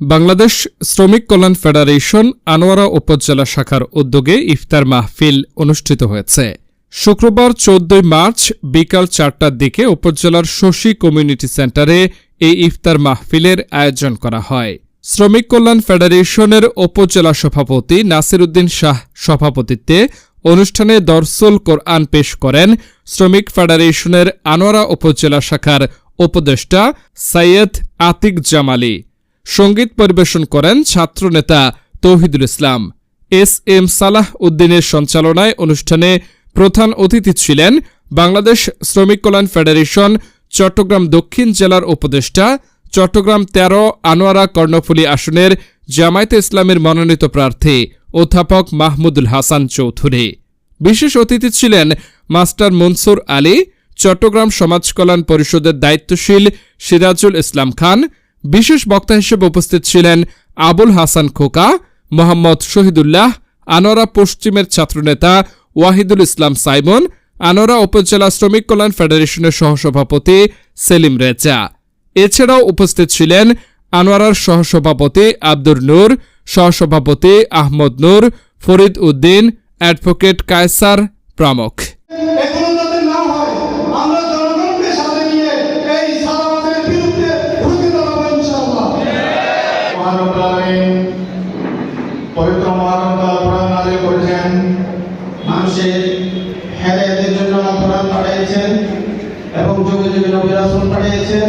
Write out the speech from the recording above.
বাংলাদেশ শ্রমিক কল্যাণ ফেডারেশন আনোয়ারা উপজেলা শাখার উদ্যোগে ইফতার মাহফিল অনুষ্ঠিত হয়েছে। শুক্রবার চোদ্দই মার্চ বিকাল চারটার দিকে উপজেলার শশী কমিউনিটি সেন্টারে এই ইফতার মাহফিলের আয়োজন করা হয়। শ্রমিক কল্যাণ ফেডারেশনের উপজেলা সভাপতি নাসির উদ্দিন শাহ সভাপতিত্বে অনুষ্ঠানে দর্সুল কোরআন পেশ করেন শ্রমিক ফেডারেশনের আনোয়ারা উপজেলা শাখার উপদেষ্টা সৈয়দ আতিক জামালি। সংগীত পরিবেশন করেন ছাত্রনেতা তৌহিদুল ইসলাম। এস এম সালাহ উদ্দিনের সঞ্চালনায় অনুষ্ঠানে প্রধান অতিথি ছিলেন বাংলাদেশ শ্রমিক কল্যাণ ফেডারেশন, চট্টগ্রাম দক্ষিণ জেলার উপদেষ্টা, চট্টগ্রাম তেরো আনোয়ারা কর্ণফুলী আসনের জামায়াতে ইসলামের মনোনীত প্রার্থী অধ্যাপক মাহমুদুল হাসান চৌধুরী। বিশেষ অতিথি ছিলেন মাস্টার মনসুর আলী, চট্টগ্রাম সমাজ কল্যাণ পরিষদের দায়িত্বশীল সিরাজুল ইসলাম খান বিশেষ বক্তা হিসেবে উপস্থিত ছিলেন আবুল হাসান খোকা, মোহাম্মদ শহীদুল্লাহ আনোরা পশ্চিমের ছাত্রনেতা ওয়াহিদুল ইসলাম সাইমন আনোরা উপজেলা শ্রমিক কল্যাণ ফেডারেশনের সহসভাপতি সেলিম রেজা। এছাড়াও উপস্থিত ছিলেন আনোয়ারার সহসভাপতি আব্দুর নূর, সহসভাপতি আহমদ নূর, ফরিদ উদ্দিন, অ্যাডভোকেট কায়সার প্রমুখ। মহান পবিত্র মহান কোরআন করেছেন। মানুষের হেদায়েতের জন্য কোরআন পাঠিয়েছেন এবং যুগে যুগে নবী রাসূল পাঠিয়েছেন।